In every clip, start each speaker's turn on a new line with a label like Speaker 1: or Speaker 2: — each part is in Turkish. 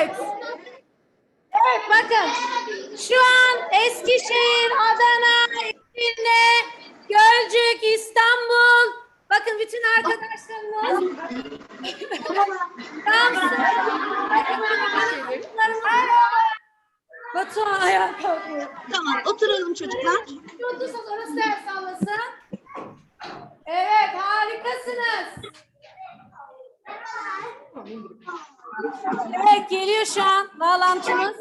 Speaker 1: Evet. Evet bakın. Şu an Eskişehir, Adana, Edirne, Gölcük, İstanbul. Bakın bütün arkadaşlarımız. Batuhan ayağa kalkıyor.
Speaker 2: Tamam oturalım çocuklar.
Speaker 1: Otursanız orası el sallasın. Evet harikasınız. Evet geliyor şu an bağlantımız.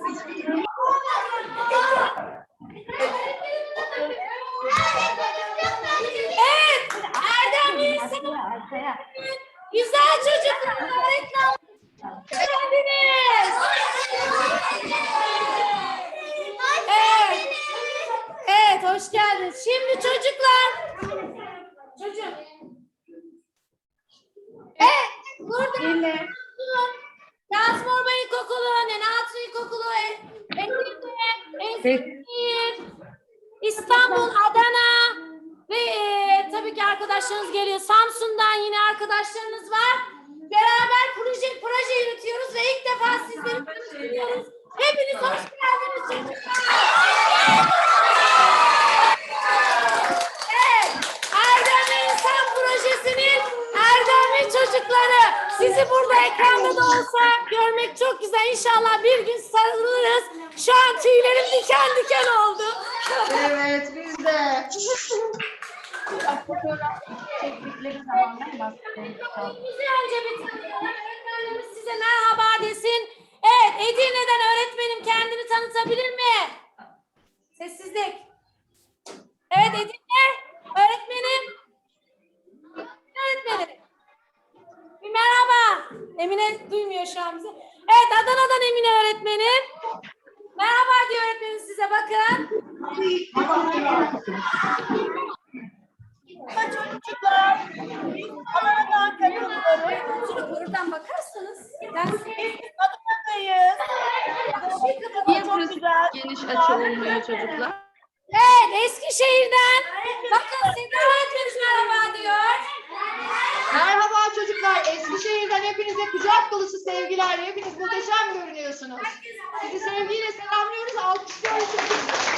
Speaker 1: Evet Erdem Yusuf. Güzel çocuklar öğretmen. Geldiniz. Evet. Evet hoş geldiniz. Şimdi çocuklar. Çocuğum. Evet. Burada. Edirne, Eskişehir, İstanbul, Adana ve e, tabii ki arkadaşlarınız geliyor. Samsun'dan yine arkadaşlarınız var. Beraber proje proje yürütüyoruz ve ilk defa sizleri tanıştırıyoruz. Hepiniz hoş geldiniz çocuklar. Evet, Erdemli İnsan Projesi'nin Erdemli çocukları. Sizi burada ekranda da olsa görmek çok güzel. İnşallah bir gün sarılırız. Şu an tüylerim diken diken oldu.
Speaker 3: Evet biz de.
Speaker 1: Önce bir tanıyalım. Öğretmenimiz size merhaba desin. Evet, Edirne'den öğretmenim kendini tanıtabilir mi? Sessizlik. Evet Edirne, öğretmenim. Öğretmenim. Bir merhaba. Emine duymuyor şu an bizi. Evet, Adana'dan Emine öğretmenim. Merhaba diyor öğretmenim size bakın.
Speaker 3: Çocuklar. Adana'dan katılıyoruz.
Speaker 1: Çocuklardan bakarsanız. Yani
Speaker 3: Adana'dayız.
Speaker 2: Niye burası geniş açı olmuyor çocuklar?
Speaker 1: Evet, Eskişehir'den. Bakın Seda öğretmenimiz merhaba diyor.
Speaker 3: Eskişehir'den hepinize kucak dolusu sevgiler. Hepiniz muhteşem görünüyorsunuz. Sizi sevgiyle selamlıyoruz. Alkışlıyoruz.